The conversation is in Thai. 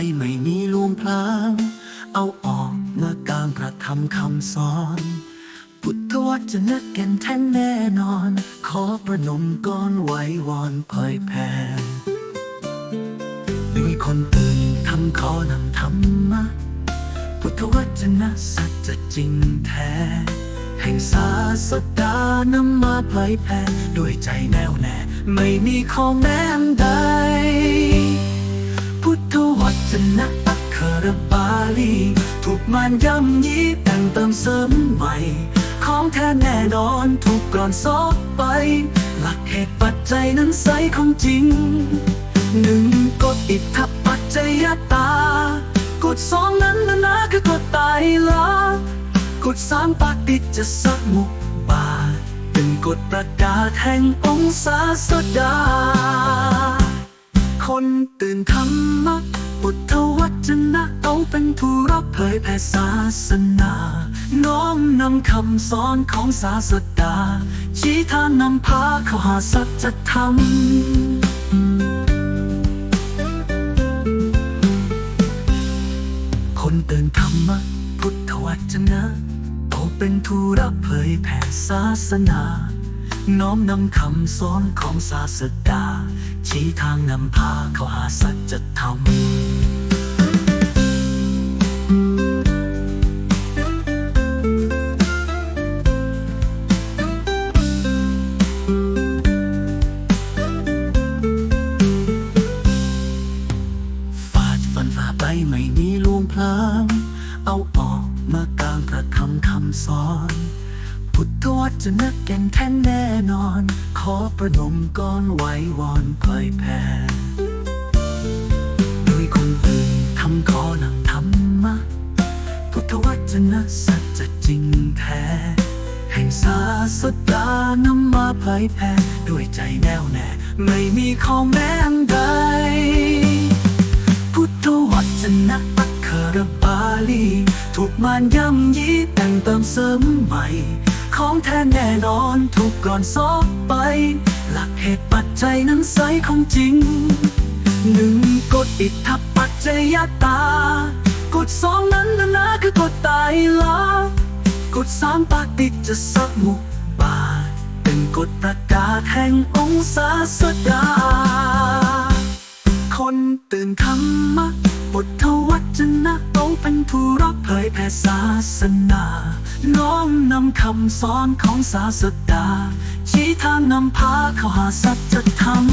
ไปไม่มีลวงพลาง เอาออกเมื่อกลางพระธรรมคำสอนพุทธวจนะแก่นแท้นแน่นอน ขอประนมก่อนไหว้วอนเผยแผ่ด้วยคนตื่นทำขอนำธรรมะพุทธวจนะสัจจริงแท้ แห่งศาสดานำมาเผยแผ่ด้วยใจแน่วแน่ ไม่มีข้อแม้ใด วจนะอักขรบาลีถูกมันย้ำยีแต่งเติมเสริมใหม่ ของแท้แน่นอนถูกกรอนซอกไป หลักเหตุปัจจัยนั้นใสของจริงหนึ่งกฎอิทธปัจจยตากฎสองนั้นนะนะคือกฎไตรลักฎสามปฏิจจสมุปบาทเป็นกฎประกาศแห่งองศาสดา คนตื่นธรรมะ จนะเอาเป็นผู้รับเผยแผ่ศาสนา น้อมนำคำสอนของศาสดา ชี้ทางนำพาเข้าหาสัจธรรมคนตื่นธรรมะพุทธวจนะเอาเป็นทูรับเผยแผ่ศาสนาน้อมนำคำสอนของศาสดาชี้ทางนำพาเข้าหาสัจธรรม คำสอน พุทธวจนะแก่นแท้แน่นอน ขอประนมก่อนไหว้วอนเผยแผ่ด้วยคนอื่นทำขอนำธรรมะ พุทธวจนะสัจจริงแท้ แห่งศาสดานำมาเผยแผ่ด้วยใจแน่วแน่ ไม่มีข้อแม้ใด พุทธวจนะ อักขระบาลี ถูกมันย้ำยีแต่งเติมเสริมใหม่ ของแท้แน่นอนถูกกรอนซอกไป หลักเหตุปัจจัยนั้นใสของจริงหนึ่งกฎอิทธปัจจยตากฎสองนั้นนะนะคือกฎไตรลักษณ์กฎสามปฏิจจสมุปบาทเป็นกฎประกาศแห่งองศาสดาคนตื่นธรรมะบ ทธวจนะต้องเป็นผู้รับเผยแผ่ศาสนาน้อมนำคำสอนของศาสดาชี้ทางนำพาเข้าหาสัจธรรม